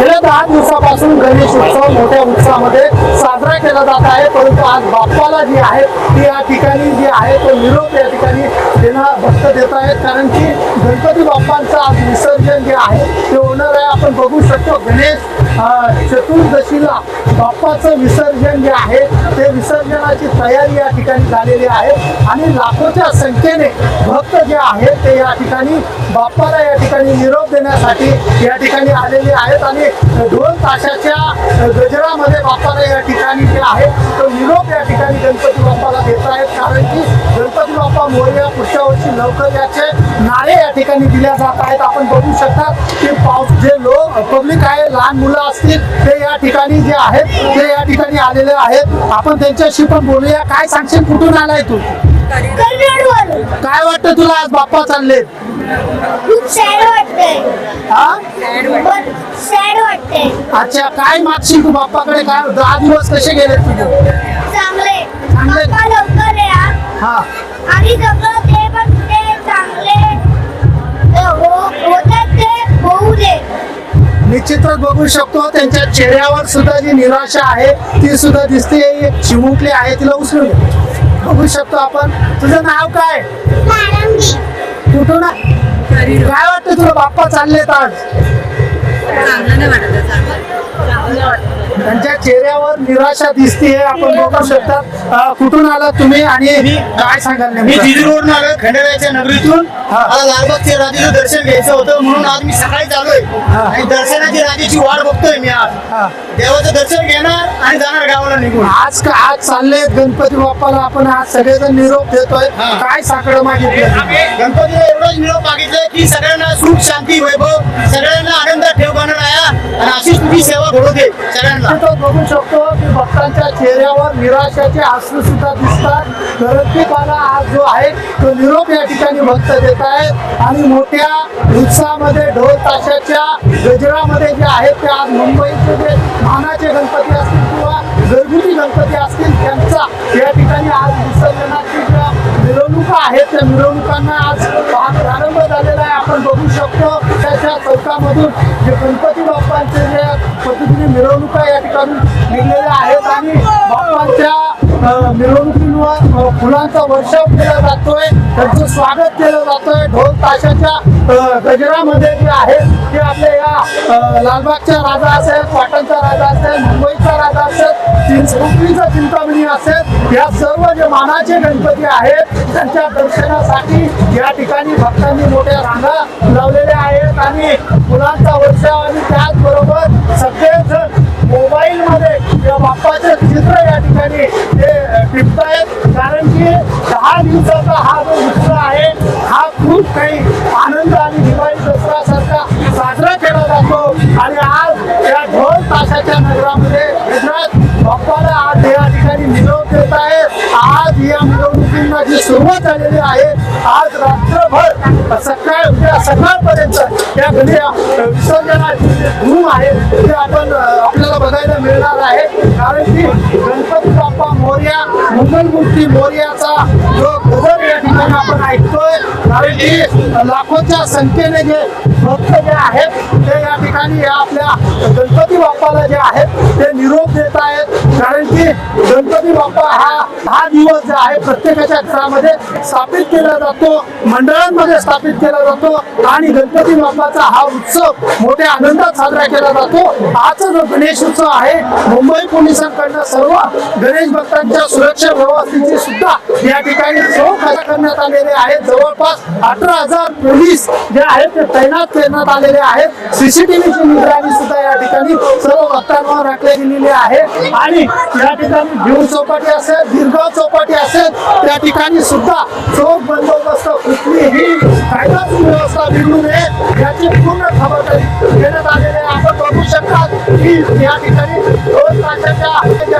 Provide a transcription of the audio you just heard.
गेल्या दहा दिवसापासून गणेश उत्सव मोठ्या उत्साहामध्ये साजरा केला जात आहे परंतु आज बाप्पाला जी आहे ती या ठिकाणी जी आहे तो निरोप या ठिकाणी देणार भक्त देत आहेत. कारण की गणपती बाप्पांचं आज विसर्जन जे आहे ते होणार आहे. आपण बघू शकतो गणेश चतुर्दशीला बाप्पाचं विसर्जन जे आहे ते विसर्जनाची तयारी या ठिकाणी झालेली आहे. आणि लाखोच्या संख्येने भक्त जे आहेत ते या ठिकाणी बाप्पाला या ठिकाणी निरोप देण्यासाठी या ठिकाणी आलेले आहेत. आणि ढोल ताशाच्या गजरामध्ये बाप्पाला या ठिकाणी जे आहे तो निरोप या ठिकाणी गणपती बाप्पाला देत आहेत. कारण की गणपती बाप्पा मोरया पुढच्या वर्षी लवकर याचे नारे या ठिकाणी दिल्या जात आहेत. आपण बघू शकता की पाऊस जे लोक पब्लिक आहे लहान मुलं असतील ते या ठिकाणी जे आहेत ते या ठिकाणी आलेले आहेत. आपण त्यांच्याशी पण बोलूया. काय सांगशील? कुठून आलाय तू? काय वाटतं तुला आज बाप्पा चालले हा सॅड अच्छा काय मागशील तू बाप्पाकडे? काय दहा दिवस कसे गेले तुझे? चांगले. चांगले. लवकर या. हा. आणि सगळं ते पण ते चांगले. अ, हो- होतात ते होऊ दे. निश्चितच बघू शकतो त्यांच्या चेहऱ्यावर सुद्धा जी निराशा आहे ती सुद्धा दिसते. एक चिमुकली आहे तिला उचलून घे. बघू शकतो आपण. तुझं नाव काय? कुठून आहे? काय वाटतं तुला बाप्पा चाललेत आज? चांगलं नाही वाटत त्यांच्या चेहऱ्यावर निराशा दिसते आपण बघू शकता कुठून आला तुम्ही आणि काय सांगाल मी? दिल्ली रोड आलोय खंडेरायाच्या नगरीतून. मला लालबागच्या राजाचं दर्शन घ्यायचं होतं म्हणून आज मी सकाळी हा. आणि दर्शनाची राजाची वाट बघतोय मी आज हा. देवाचं दर्शन घेणार आणि जाणार गावाला निघून आज का आज चालले गणपती बाप्पाला आपण आज सगळेजण निरोप देतोय. काय साकडं मागितलं गणपतीला एवढंच निरोप मागितलंय की सगळ्यांना सुख शांती वैभव सगळ्यांना आनंदात ठेव बनवणाया आणि अशीच तुझी सेवा घडू दे सगळ्यांना तो बघू शकतो की भक्तांच्या चेहऱ्यावर निराशाचे अश्रू सुद्धा दिसतात. गणपतीपाला आज जो आहे तो निरोप या ठिकाणी भक्त देत आहेत. आणि मोठ्या उत्साहामध्ये ढोल ताशाच्या गजरामध्ये जे आहेत ते आज मुंबईचे जे मानाचे गणपती असतील किंवा घरगुती गणपती असतील त्यांचा या ठिकाणी आज विसर्जनाची ज्या मिरवणुका आहेत त्या मिरवणुकांना आज शकतो चौकामधून जे गणपती बाप्पांचे जे पद्धतीने मिरवणुका या ठिकाणी निघलेल्या आहेत आणि बाप्पांच्या अ, मिरवणुकीवर फुलांचा वर्षाव केला जातोय त्यांचं स्वागत केलं जातोय. ढोल ताशाच्या गजरामध्ये जे आहे ते आपल्या या लालबागचा राजा असेल पाटणचा राजा असेल मुंबईचा राजा असेल चिंचपोकळीचा चिंतामणी असेल या सर्व जे मानाचे गणपती आहेत त्यांच्या दर्शनासाठी या ठिकाणी भक्तांनी मोठ्या रांगा लावलेल्या आहेत आणि मुलांचा वर्षाव आणि त्याचबरोबर सगळेजण मोबाईल मध्ये या बाप्पाचे चित्र या ठिकाणी ते टिपतायत. कारण की दहा दिवसाचा हा जो उत्सव आहे हा खूप काही आनंद आणि दिवाळी दसरा सारखा साजरा केला जातो. आणि आज या ढोल ताशाच्या नगरामध्ये गुजरात बाप्पाला आज या ठिकाणी निरोप देत आहे आज या मिरवणुकींना जी सुरुवात झालेली आहे. आज रात्रभर सकाळ उद्या सकाळपर्यंत या गणेश विसर्जनाची जे धूम आहे ते आपण आपल्याला बघायला मिळणार आहे. कारण की गणपती बाप्पा मोर्या मंगलमूर्ती मोर्याचा जो गजर या ठिकाणी आपण ऐकतोय कारण की लाखोच्या संख्येने जे भक्त जे आहेत ते या ठिकाणी या आपल्या गणपती बाप्पाला जे आहेत ते निरोप देत आहेत. कारण की गणपती बाप्पा हा हा दिवस जे आहे प्रत्येकाच्या घरामध्ये स्थापित केला जातो मंडळांमध्ये स्थापित केला जातो आणि गणपती बाप्पाचा हा उत्सव मोठ्या आनंदात साजरा केला जातो. आजचा जो गणेश उत्सव आहे मुंबई पोलिसांकडनं सर्व गणेश भक्तांच्या सुरक्षा व्यवस्थेची सुद्धा या ठिकाणी चौक करण्यात आलेले आहेत जवळपास अठरा हजार पोलीस जे आहेत ते तैनात देण्यात आलेले आहेत. सीसीटीव्हीची निगराणी सुद्धा या ठिकाणी सर्व भक्तांवर राखली गेलेली आहे. आणि या ठिकाणी भिव चौपाटी असेल गिरगाव चौपाटी असेल त्या ठिकाणी सुद्धा चोख बंदोबस्त कुठलीही कायदा सुव्यवस्था बिघडू नये याची पूर्ण खबरदारी घेण्यात आलेली आहे. आपण बघू शकता की या ठिकाणी दोन तासाच्या